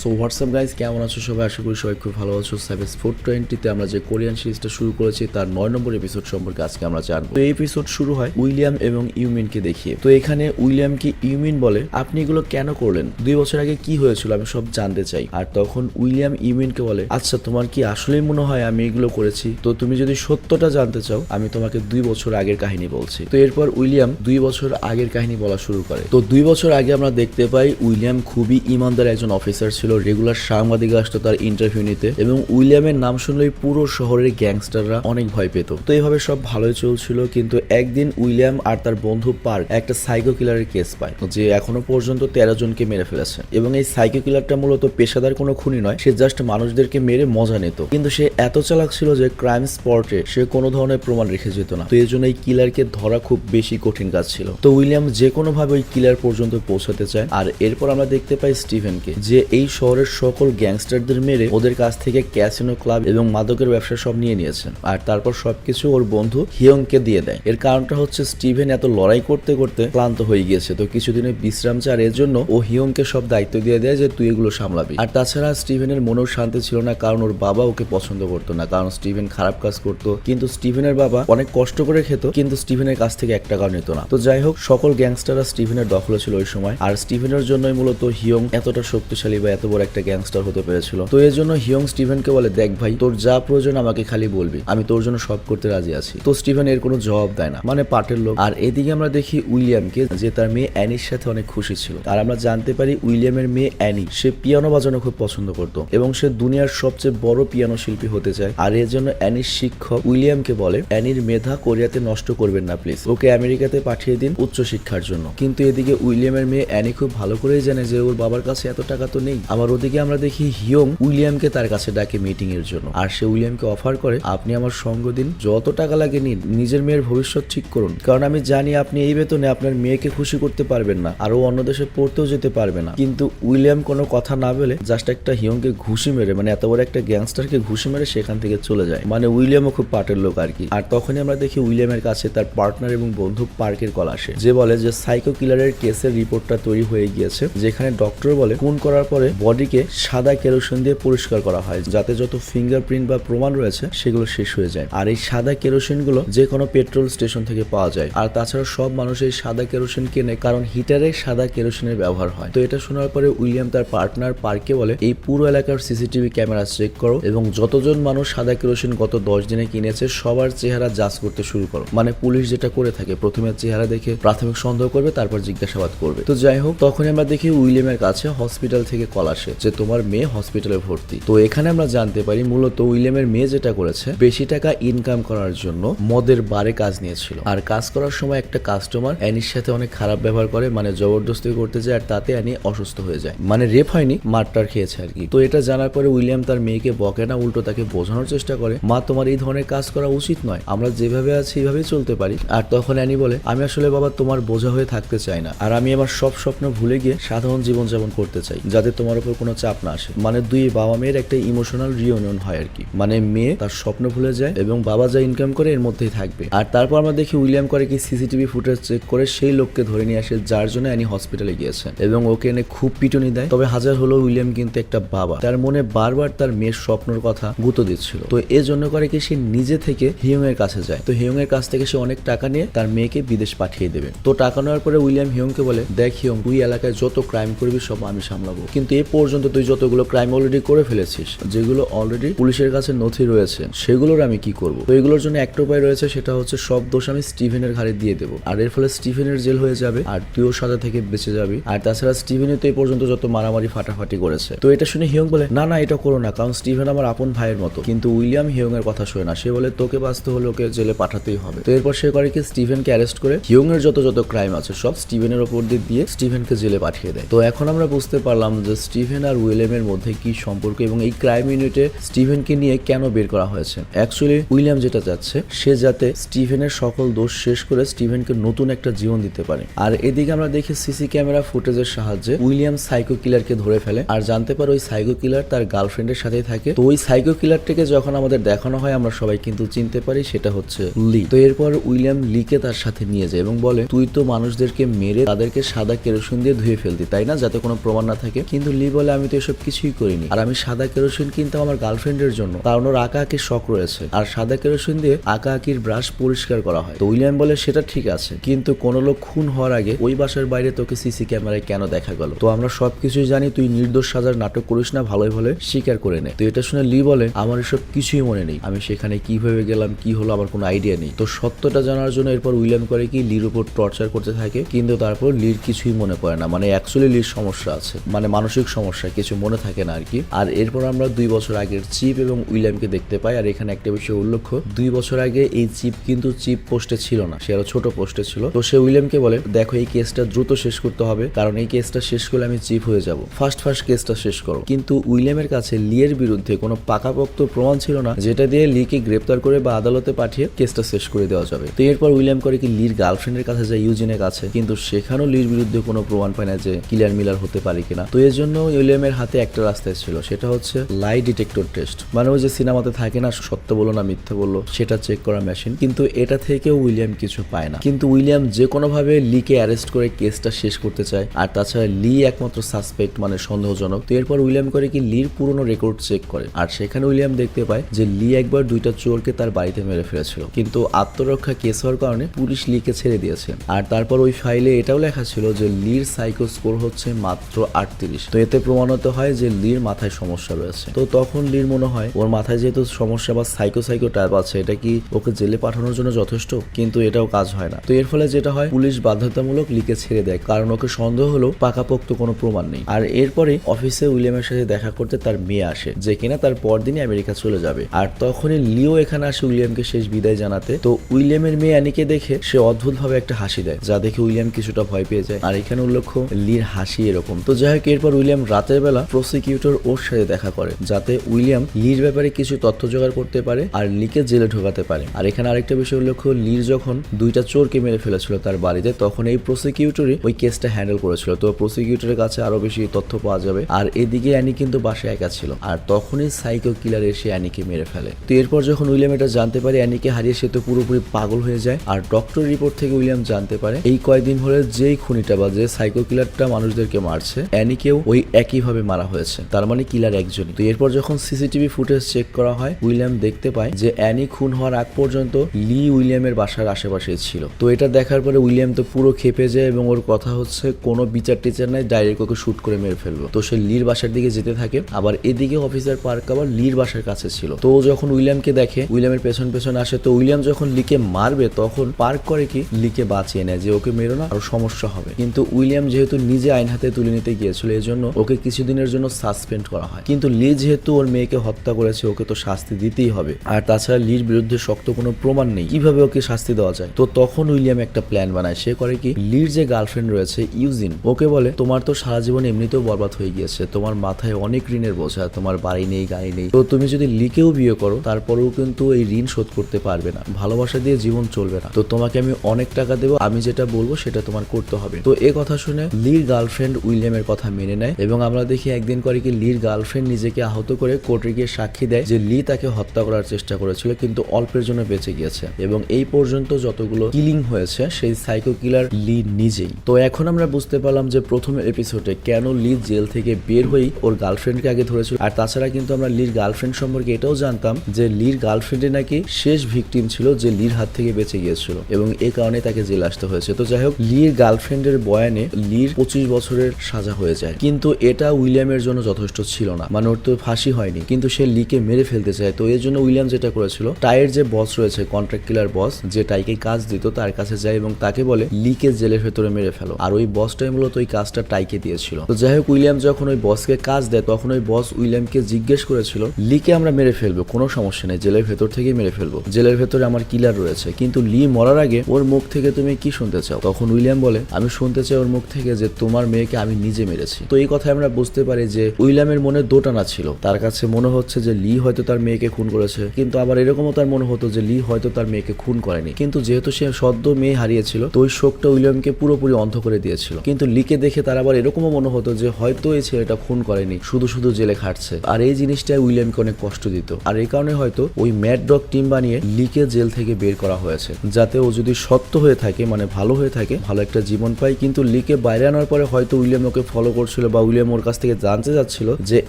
So WhatsApp guys কেমন আছো সবাই? আশা করি সবাই খুব ভালো আছো। সাইবেস ফোর টোয়েন্টিতে আমরা যে কোরিয়ান সিরিজটা শুরু করেছি তার নয় নম্বর এপিসোড সম্পর্কে আজকে আমরা জানব। তো এই এপিসোড শুরু হয় উইলিয়াম এবং ইউমিনকে দেখিয়ে। তো এখানে উইলিয়ামকে ইউমিন বলে আপনি এগুলো কেন করলেন? দুই বছর আগে কি হয়েছিল? আমি সব জানতে চাই। আর তখন উইলিয়াম ইউমিনকে বলে আচ্ছা তোমার কি আসলেই মনে হয় আমি এগুলো করেছি? তো তুমি যদি সত্যটা জানতে চাও আমি তোমাকে দুই বছর আগের কাহিনী বলছি। তো এরপর উইলিয়াম দুই বছর আগের কাহিনী বলা শুরু করে। তো দুই বছর আগে আমরা দেখতে পাই উইলিয়াম খুবই ইমানদার একজন অফিসার ছিল। রেগুলার সাংবাদিক আসতো তার ইন্টারভিউ নিতে এবং উইলিয়ামের নাম শুনলেই পুরো শহরের গ্যাংস্টাররা অনেক ভয় পেত। তো এইভাবে সব ভালোই চলছিল কিন্তু একদিন উইলিয়াম আর তার বন্ধু পার্ক একটা সাইকো কিলারের কেস পায়, যে এখনও পর্যন্ত তেরো জনকে মেরে ফেলেছে এবং এই সাইকো কিলারটা মূলত পেশাদার কোনো খুনি নয়, সে জাস্ট মানুষদেরকে মেরে মজা নিত। কিন্তু সে এত চালাক ছিল যে ক্রাইম স্পটে সে কোনো ধরনের প্রমাণ রেখে যেত না। তো এই জন্য এই কিলারকে ধরা খুব বেশি কঠিন কাজ ছিল। তো উইলিয়াম যে কোনো ভাবে ওই কিলার পর্যন্ত পৌঁছাতে চায়। আর এরপর আমরা দেখতে পাই স্টিভেনকে, যে এই শহরের সকল গ্যাংস্টারদের মেরে ওদের কাছ থেকে ক্যাসিনো ক্লাব এবং মাদকের ব্যবসা সব নিয়ে নিয়েছেন আর তারপর সবকিছু ওর বন্ধু হিয়ংকে দিয়ে দেয়। এর কারণটা হচ্ছে স্টিভেন এত লড়াই করতে করতে ক্লান্ত হয়ে গিয়েছে। তো কিছুদিনের বিশ্রাম চার এর জন্য ও হিয়ংকে সব দায়িত্ব দিয়ে দেয় যে তুই এগুলো সামলাবি। আর তাছাড়া স্টিভেনের মনেও শান্তি ছিল না, কারণ ওর বাবা ওকে পছন্দ করতো না। কারণ স্টিভেন খারাপ কাজ করতো, কিন্তু স্টিভেনের বাবা অনেক কষ্ট করে খেত, কিন্তু স্টিভেনের কাছ থেকে এক টাকাও নিত না। তো যাই হোক, সকল গ্যাংস্টাররা স্টিভেনের দখলে ছিল ওই সময়। আর স্টিভেনের জন্যই মূলত হিয়ং এতটা শক্তিশালী বা এত বড় একটা গ্যাংস্টার হতে পেরেছিল। তো এর জন্য হিয়ং স্টিভেনকে বলে, দেখ ভাই, তোর যা প্রয়োজন আমাকে খালি বলবি। আমি তোর জন্য সব করতে রাজি আছি। তো স্টিভেন এর কোনো জবাব দেয় না। মানে পাটের লোক আর এদিকে আমরা দেখি উইলিয়ামকে, যে তার মেয়ে অ্যানির সাথে অনেক খুশি ছিল। আর আমরা জানতে পারি উইলিয়ামের মেয়ে অ্যানি, সে পিয়ানো বাজানো খুব পছন্দ করত এবং সে দুনিয়ার সবচেয়ে বড় পিয়ানো শিল্পী হতে চায়। আর এর জন্য অ্যানির শিক্ষক উইলিয়ামকে বলে, অ্যানির মেধা কোরিয়াতে নষ্ট করবেন না, প্লিজ। ওকে আমেরিকাতে পাঠিয়ে দিন উচ্চ শিক্ষার জন্য। কিন্তু এদিকে উইলিয়ামের মেয়ে অ্যানি খুব ভালো করেই জানে যে ওর বাবার কাছে এত টাকা তো নেই। আবার ওদিকে আমরা দেখি হিয়ং উইলিয়ামকে তার কাছে ডাকে মিটিং এর জন্য। আর সে উইলিয়ামকে অফার করে, আপনি আমার সঙ্গ দিন, যত টাকা লাগে নিন, নিজের মেয়ের ভবিষ্যৎ ঠিক করুন। কারণ আমি জানি আপনি এই বেতনে আপনার মেয়েকে খুশি করতে পারবেন না, আর ও অন্য দেশে পড়তেও যেতে পারবে না। কিন্তু উইলিয়াম কোনো কথা না বলে জাস্ট একটা হিয়ংকে ঘুষি মেরে মানে এত বড় একটা গ্যাংস্টারকে ঘুষি মেরে সেখান থেকে চলে যায়। মানে উইলিয়ামও খুব পাটের লোক আর কি। আর তখনই আমরা দেখি উইলিয়ামের কাছে তার পার্টনার এবং বন্ধু পার্কের কল আসে, যে বলে যে সাইকো কিলারের কেসের রিপোর্টটা তৈরি হয়ে গিয়েছে, যেখানে ডক্টর বলে, খুন করার পরে বডিকে সাদা কেরোসিন দিয়ে পরিষ্কার করা হয়, যাতে যত ফিঙ্গারপ্রিন্ট বা প্রমাণ রয়েছে, সেগুলো শেষ হয়ে যায়। আর এই সাদা কেরোসিনগুলো যে কোনো পেট্রোল স্টেশন থেকে পাওয়া যায়। আর তাছাড়া সব মানুষ এই সাদা কেরোসিন কেনে, কারণ হিটারে সাদা কেরোসিনের ব্যবহার হয়। তো এটা শোনার পরে উইলিয়াম তার পার্টনার পার্কে বলে, এই পুরো এলাকার সিসিটিভি ক্যামেরা চেক করো এবং যতজন মানুষ সাদা কেরোসিন গত দশ দিনে কিনেছে, সবার চেহারা জাজ করতে শুরু করো। মানে পুলিশ যেটা করে থাকে, প্রথমে চেহারা দেখে প্রাথমিক সন্দেহ করবে, তারপর জিজ্ঞাসাবাদ করবে। তো যাই হোক তখন আমরা দেখি উইলিয়ামের কাছে হসপিটাল থেকে কল আসে যে তোমার মেয়ে হসপিটালে ভর্তি। তো এখানে আমরা জানতে পারি মূলত উইলিয়ামের মেয়ে যেটা করেছে, বেশি টাকা ইনকাম করার জন্য মদের বারে কাজ নিয়েছিল। আর কাজ করার সময় একটা কাস্টমার অ্যানির সাথে অনেক খারাপ ব্যবহার করে মানে জবরদস্তি করতে যায় আর তাতে অ্যানি অসুস্থ হয়ে যায়। মানে রেপ হয়নি, মারটার খেয়েছে আর কি। তো এটা জানার পরে উইলিয়াম তার মেয়েকে বকে না, উল্টো তাকে বোঝানোর চেষ্টা করে, মা, তোমার এই ধরনের কাজ করা উচিত নয়, আমরা যেভাবে আছি এইভাবেই চলতে পারি। আর তখন অ্যানি বলে, আমি আসলে বাবা তোমার বোঝা হয়ে থাকতে চাই না, আর আমি আমার সব স্বপ্ন ভুলে গিয়ে সাধারণ জীবন যাপন করতে চাই, যাতে তোমার উপর কোনো চাপ না আসে। মানে দুই বাবা মেয়ের একটা ইমোশনাল রিউনিয়ন হয় আর কি। মানে মেয়ে তার স্বপ্ন ভুলে যায় এবং বাবা যা ইনকাম করে এর মধ্যেই থাকবে। আর তারপর আমরা দেখি উইলিয়াম করে কি সিসিটিভি ফুটেজ চেক করে সেই লোককে ধরে নিয়ে আসে যার জন্য অ্যানি হসপিটালে গিয়েছেন এবং ওকে এনে খুব পিটুনি দেয়। তবে হাজার হলো উইলিয়াম কিন্তু একটা বাবা। তার মনে বারবার তার মেয়ের স্বপ্নের কথা গুঁতো দিচ্ছিল। তো এর জন্য করে কি সে নিজে থেকে হিয়ং এর কাছে যায়। তো হিয়ং এর কাছ থেকে সে অনেক টাকা নিয়ে তার মেয়েকে বিদেশ পাঠিয়ে দেবে। তো টাকা নেওয়ার পরে উইলিয়াম হিয়ংকে বলে, দেখ হিয়ং তুই এলাকায় যত ক্রাইম করবি সব আমি সামলাবো। কিন্তু এ পর্যন্ত তুই যতগুলো ক্রাইম অলরেডি করে ফেলেছিস, যেগুলো অলরেডি পুলিশের কাছে নথি রয়েছে, সেগুলোর আমি কি করব? তো এগুলোর জন্য একটা উপায় রয়েছে, সেটা হচ্ছে সব দোষ আমি স্টিভেনের ঘাড়ে দিয়ে দেবো। আর এর ফলে স্টিভেনের জেল হয়ে যাবে, আর তুইও সাজা থেকে বেঁচে যাবি। আর তাছাড়া স্টিভেনও তো এই পর্যন্ত যত মারামারি ফাটাফাটি করেছে। তো এটা শুনে হিয়ং বলে, না না, এটা করো না, কারণ স্টিভেন আমার আপন ভাইয়ের মতো। কিন্তু উইলিয়াম হিয়ং এর কথা শোনে না। সে বলে, তোকে বাঁচতে হলে ওকে জেলে পাঠাতেই হবে। তো এরপর সে করে কি স্টিভেনকে অ্যারেস্ট করে হিয়ং এর যত যত ক্রাইম আছে, সব স্টিভেনের ওপর দিয়ে দিয়ে স্টিভেনকে জেলে পাঠিয়ে দেয়। তো এখন আমরা বুঝতে পারলাম যে স্টিভেন আর উইলিয়ামের মধ্যে কি সম্পর্ক এবং এই ক্রাইম ইউনিটে স্টিভেনকে নিয়ে কেন বের করা হয়েছে? অ্যাকচুয়ালি উইলিয়াম যেটা চাচ্ছে, সে যাতে স্টিভেনের সকল দোষ শেষ করে স্টিভেনকে নতুন একটা জীবন দিতে পারে। আর এদিকে আমরা দেখি সিসি ক্যামেরা ফুটেজের সাহায্যে উইলিয়াম সাইকো কিলারকে ধরে ফেলে। আর জানতে পারে ওই সাইকো কিলার তার গার্লফ্রেন্ডের সাথেই থাকে। তো ওই সাইকো কিলারটাকে যখন আমাদের দেখানো হয়, আমরা সবাই কিন্তু চিনতে পারি সেটা হচ্ছে লি তো এরপর উইলিয়াম লিকে তার সাথে নিয়ে যায় এবং বলে, তুই তো মানুষদেরকে মেরে তাদেরকে সাদা কেরোসিন দিয়ে ধুয়ে ফেলতি, তাই না? যাতে কোনো প্রমাণ না থাকে। কিন্তু লি বলে আমি তো এসব কিছুই করিনি। আর আমি সাদা কেরোসিন কিনতাম আমার গার্লফ্রেন্ডের জন্য, কারণ ওর আঁকা আঁকির শখ রয়েছে। আর সাদা কেরোসিন দিয়ে আঁকা আঁকির ব্রাশ পরিষ্কার করা হয়। তো উইলিয়াম বলে, সেটা ঠিক আছে। কিন্তু কোন লোক খুন হওয়ার আগে ওই বাসার বাইরে তোকে সিসি ক্যামেরায় কেন দেখা গেল? তো আমরা সবকিছুই জানি, তুই নির্দোষ সাজার নাটক করিস না, ভালোই ভালো স্বীকার করে নে। তো এটা শুনে লি বলে, আমার এসব কিছুই মনে নেই। আমি সেখানে কীভাবে গেলাম, কি হলো আমার কোনো আইডিয়া নেই। তো সত্যটা জানার জন্য এরপর উইলিয়াম করে কি, লির উপর টর্চার করতে থাকে। কিন্তু তারপর লির কিছুই মনে পড়ে না। মানে অ্যাকচুয়ালি লির সমস্যা আছে। মানে মানসিক সমস্যা কিছু মনে থাকে না আর কি আর এরপর আমরা দুই বছর আগের চিপ এবং উইলিয়ামকে দেখতে পাই, আর এখানে একটা বিষয় উল্লেখ্য, দুই বছর আগে এই চিপ কিন্তু চিপ পোস্টে ছিল না, সে আরও ছোট পোস্টে ছিল। তো সে উইলিয়ামকে বলে, দেখো, এই কেসটা দ্রুত শেষ করতে হবে, কারণ এই কেসটা শেষ করলে আমি চিপ হয়ে যাব। ফার্স্ট ফার্স্ট কেসটা শেষ করো। কিন্তু উইলিয়ামের কাছে লিয়ের বিরুদ্ধে কোনো পাকাপোক্ত প্রমাণ ছিল না, যেটা দিয়ে লিকে গ্রেপ্তার করে বা আদালতে পাঠিয়ে কেসটা শেষ করে দেওয়া যাবে। তো এরপর উইলিয়াম করে কি লির গার্লফ্রেন্ডের কাছে যায় ইউজিনের কাছে, কিন্তু সেখানেও লির বিরুদ্ধে কোনো প্রমাণ পায় না যে ক্লিয়ার মিলার হতে পারে কিনা। তো এর জন্য উইলিয়ামের হাতে একটা রাস্তা ছিল, সেটা হচ্ছে লাই ডিটেক্টর টেস্ট। মানে ওই যে সিনেমাতে থাকে না, সত্য বলো না মিথ্যা বলল সেটা চেক করা মেশিন কিন্তু এটা থেকেও উইলিয়াম কিছু পায় না। কিন্তু উইলিয়াম যে কোনোভাবে লিকে অ্যারেস্ট করে কেসটা শেষ করতে চায়, আর তাছাড়া লি একমাত্র সাসপেক্ট মানে সন্দেহজনক। তো এরপর উইলিয়াম করে কি লির পুরনো রেকর্ড চেক করে। আর সেখানে উইলিয়াম দেখতে পায় যে লি একবার দুইটা চোরকে তার বাড়িতে মেরে ফেলেছিল। কিন্তু আত্মরক্ষা কেস হওয়ার কারণে পুলিশ লিকে ছেড়ে দিয়েছে। আর তারপর ওই ফাইলে এটাও লেখা ছিল যে লির সাইকো স্কোর হচ্ছে মাত্র আটত্রিশ। তো এতে প্রমাণিত হয় যে লির মাথায় সমস্যা রয়েছে। তো তখন লির মনে হয়, ওর মাথায় যেহেতু সমস্যা বা সাইকো সাইকো টাইপ আছে, এটা কি ওকে জেলে পাঠানোর জন্য যথেষ্ট? কিন্তু এটাও কাজ হয় না। তো এর ফলে যেটা হয়, পুলিশ বাধ্যতামূলক লিকে ছেড়ে দেয়, কারণ ওকে সন্দেহ হলো পাকাপোক্ত কোনো প্রমাণ নেই। আর এরপরে অফিসে উইলিয়ামের সাথে দেখা করতে তার মেয়ে আসে, যে কিনা তার পরদিনই আমেরিকা চলে যাবে। আর তখনই লিও এখানে আসে উইলিয়ামকে শেষ বিদায় জানাতে। তো উইলিয়ামের মেয়ে অ্যানিকে দেখে সে অদ্ভুত ভাবে একটা হাসি দেয়, যা দেখে উইলিয়াম কিছুটা ভয় পেয়ে যায়। আর এখানে উল্লেখ্য, লির হাসি এরকম। তো যাই হোক, এরপর উইলিয়াম রাতের বেলা প্রসিকিউটর ওর সাথে দেখা করে, যাতে উইলিয়াম লির ব্যাপারে কিছু তথ্য জোগাড় করতে পারে আর লিকে জেলে ঢোকাতে পারে। আর এখানে আরেকটা বিষয় উল্লেখ্য লির যখন দুইটা চোরকে মেরে ফেলেছিল তার বাড়িতে, তখন এই প্রসিকিউটরই ওই কেসটা হ্যান্ডেল করেছিল। তো প্রসিকিউটরের কাছে আরও বেশি তথ্য পাওয়া যাবে। আর এদিকে অ্যানি কিন্তু বাসায় একা ছিল। আর তখনই সাইকো কিলার এসে অ্যানিকে মেরে ফেলে। তো এরপর যখন উইলিয়াম এটা জানতে পারে, অ্যানিকে হারিয়ে সে তো পুরোপুরি পাগল হয়ে যায়। আর ডক্টর রিপোর্ট থেকে উইলিয়াম জানতে পারে, এই কয়েকদিন হলে যেই খুনিটা বা যে সাইকো কিলারটা মানুষদেরকে মারছে, অ্যানিকেও ওই একইভাবে মারা হয়েছে। তার মানে কিলার একজনই। তো এরপর যখন সিসিটিভি ফুটেজ চেক করা হয়, উইলিয়াম দেখতে পায় যে অ্যানি খুন হওয়ার আগ পর্যন্ত লি উইলিয়ামের বাসার আশেপাশে ছিল। তো এটা দেখার পরে উইলিয়াম তো পুরো খেপে যায় এবং ওর কথা হচ্ছে, কোনো বিচার টিচার নাই, ডাইরেক্ট ওকে শুট করে মেরে ফেলব তো সে লির বাসার দিকে যেতে থাকে, আবার এদিকে অফিসার পার্ক আবার লির বাসার কাছে ছিল। তো যখন উইলিয়ামকে দেখে, উইলিয়ামের পেছন পেছন আসে, তো উইলিয়াম যখন লিকে মারবে, তখন পার্ক করে কি, লিকে বাঁচিয়ে নেয় যে ওকে মেরো না, আরও সমস্যা হবে। কিন্তু উইলিয়াম যেহেতু নিজে আইন হাতে তুলে নিতে গিয়েছিল এই জন্য ওকে কিছুদিনের জন্য সাসপেন্ড করা হয়। কিন্তু লি যেহেতু ওর মেয়েকে হত্যা করেছে, ওকে তো শাস্তি দিতেই হবে। আর তাছাড়া লির বিরুদ্ধে শক্ত কোনো প্রমাণ নেই। কীভাবে ওকে শাস্তি দেওয়া যায়? তো তখন উইলিয়াম একটা প্ল্যান বানায়। সে করে কি, লির যে গার্লফ্রেন্ড রয়েছে, ইউজিন, ওকে বলে, তোমার তো সারা জীবন এমনিতেও বরবাদ হয়ে গিয়েছে। তোমার মাথায় অনেক ঋণের বোঝা, তোমার বাড়ি নেই, গাড়ি নেই। তো তুমি যদি লিকেও বিয়ে করো, তারপরেও কিন্তু এই ঋণ শোধ করতে পারবে না। ভালোবাসা দিয়ে জীবন চলবে না। তো তোমাকে আমি অনেক টাকা দেবো, আমি যেটা বলব সেটা তোমার করতে হবে। তো এ কথা শুনে লির গার্লফ্রেন্ড উইলিয়ামের কথা মেনে নেয় এবং আমরা দেখি একদিন করে কি লির গার্লফ্রেন্ড নিজেকে আহত করে কোর্টে গিয়ে সাক্ষী দেয় যে লি তাকে হত্যা করার চেষ্টা করেছিল, কিন্তু অল্পের জন্য বেঁচে গিয়েছে। এবং এই পর্যন্ত যতগুলো কিলিং হয়েছে, সেই সাইকো কিলার লি নিজেই। তো এখন আমরা বুঝতে পারলাম যে প্রথম এপিসোডে কেন লি জেল থেকে বের হয়েই ওর গার্লফ্রেন্ডকে আগে ধরেছিল। আর তাছাড়া কিন্তু আমরা লির গার্লফ্রেন্ড সম্পর্কে এটাও জানতাম যে লির গার্লফ্রেন্ডে নাকি শেষ ভিকটিম ছিল যে লির হাত থেকে বেঁচে গিয়েছিল এবং এ কারণে তাকে জেল আসতে হয়েছে। তো যাই হোক, লির গার্লফ্রেন্ডের বয়ানে লির পঁচিশ বছরের সাজা হয়ে যায়। কিন্তু এটা উইলিয়ামের জন্য যথেষ্ট ছিল না। মানে ওর তো ফাঁসি হয়নি, কিন্তু সে লিকে মেরে ফেলতে চায়। তো এর জন্য উইলিয়াম যেটা করেছিল, টাইয়ের যে বস রয়েছে কন্ট্রাক্ট কিলার বস যে টাইকে কাজ দিত, তার কাছে যায় এবং তাকে বলে, লিকে জেলের ভেতরে মেরে ফেলো। আর ওই বসটাই মূলত ওই কাজটা টাইকে দিয়েছিল। তো যাই হোক, উইলিয়াম যখন ওই বসকে কাজ দেয়, তখন ওই বস উইলিয়ামকে জিজ্ঞেস করেছিল, লিকে আমরা মেরে ফেলব, কোনো সমস্যা নেই, জেলের ভেতর থেকেই মেরে ফেলব। জেলের ভেতরে আমার কিলার রয়েছে, কিন্তু লি মরার আগে ওর মুখ থেকে তুমি কি শুনতে চাও? তখন উইলিয়াম বলে, আমি শুনতে চাই ওর মুখ থেকে যে তোমার মেয়েকে আমি নিজে মেরেছি। তো এই আমরা বুঝতে পারি যে উইলিয়ামের মনে দোটানা ছিল। তার কাছে মনে হচ্ছে যে লি হয়তো তার মেয়েকে খুন করেছে, কিন্তু আবার এরকমও তার মনে হতো যে লি হয়তো তার মেয়েকে খুন করেনি। কিন্তু যেহেতু সে সদ্য মেয়ে হারিয়েছিল, তো ওই শোকটা উইলিয়ামকে পুরোপুরি অন্ধ করে দিয়েছিল। কিন্তু লিকে দেখে তার আবার এরকমও মনে হতো যে হয়তো এই ছেলেটা খুন করেনি, শুধু শুধু জেলে খাটছে। আর এই জিনিসটা উইলিয়ামকে অনেক কষ্ট দিত। আর এই কারণে হয়তো ওই ম্যাড ডগ টিম বানিয়ে লিকে জেল থেকে বের করা হয়েছে, যাতে ও যদি সত্য হয়ে থাকে মানে ভালো হয়ে থাকে, ভালো একটা জীবন পায়। কিন্তু লিকে বাইরে আনার পরে হয়তো উইলিয়াম ওকে ফলো করছিল বা উইলিয়াম উইলিয়াম ওর কাছ থেকে জানতে যাচ্ছিল যে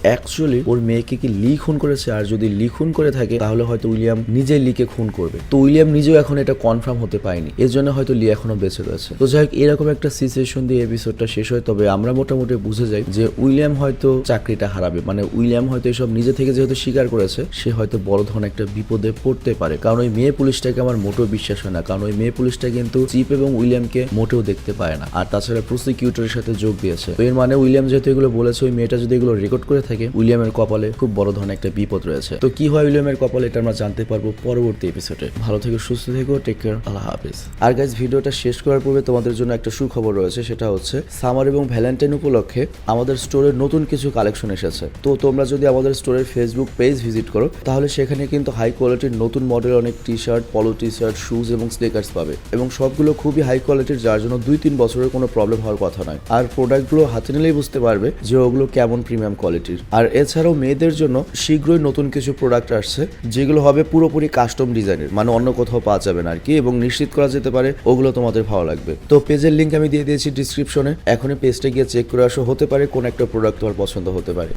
অ্যাকচুয়ালি ওর মেয়েকে কি লি খুন করেছে, আর যদি লি খুন করে থাকে, তাহলে হয়তো উইলিয়াম নিজেই লিকে খুন করবে। তো উইলিয়াম নিজেও এখন এটা কনফার্ম হতে পারেনি এর জন্য হয়তো লি এখনও বেঁচে রয়েছে। তো যাই হোক, এরকম একটা সিচুয়েশন দিয়ে এপিসোডটা শেষ হয়। তবে আমরা মোটামুটি বুঝে যাই যে উইলিয়াম হয়তো চাকরিটা হারাবে। মানে উইলিয়াম হয়তো এসব নিজে থেকে যেহেতু স্বীকার করেছে, সে হয়তো বড় ধরনের একটা বিপদে পড়তে পারে। কারণ ওই মেয়ে পুলিশটাকে আমার মোটেও বিশ্বাস হয় না। কারণ ওই মেয়ে পুলিশটা কিন্তু চিপ এবং উইলিয়ামকে মোটেও দেখতে পায় না। আর তাছাড়া প্রসিকিউটরের সাথে যোগ দিয়েছে। এর মানে উইলিয়াম যেহেতু এগুলো বলেছে, ওই মেয়েটা যদি এগুলো রেকর্ড করে থাকে, উইলিয়ামের কপালে খুব বড় ধরনের একটা বিপদ রয়েছে। তো কি হয় উইলিয়ামের কপালে, এটা আমরা জানতে পারব পরবর্তী এপিসোডে ভালো থেকে, সুস্থ থেকো টেক কেয়ার আল্লাহ হাফিজ। আর গাইজ ভিডিওটা শেষ করার পূর্বে তোমাদের জন্য একটা সুখবর রয়েছে, সেটা হচ্ছে সামার এবং ভ্যালেন্টাইন উপলক্ষে আমাদের স্টোরে নতুন কিছু কালেকশন এসেছে। তো তোমরা যদি আমাদের স্টোরের ফেসবুক পেজ ভিজিট করো, তাহলে সেখানে কিন্তু হাই কোয়ালিটির নতুন মডেল অনেক T shirt polo T shirt shoes এবং স্নেকার্স পাবে। এবং সবগুলো খুবই হাই কোয়ালিটির যার জন্য দুই তিন বছরের কোনো প্রবলেম হওয়ার কথা নয়। আর প্রোডাক্টগুলো হাতে নিলেই বুঝতে পারবে যে ওগুলো কেমন প্রিমিয়াম কোয়ালিটির আর এছাড়াও মেয়েদের জন্য শীঘ্রই নতুন কিছু প্রোডাক্ট আসছে, যেগুলো হবে পুরোপুরি কাস্টম ডিজাইনের মানে অন্য কোথাও পাওয়া যাবে না আর কি এবং নিশ্চিত করা যেতে পারে ওগুলো তোমাদের ভালো লাগবে। তো পেজের লিঙ্ক আমি দিয়ে দিয়েছি ডিসক্রিপশনে এখনই পেজটা গিয়ে চেক করে আসো, হতে পারে কোন একটা প্রোডাক্ট তোমার পছন্দ হতে পারে।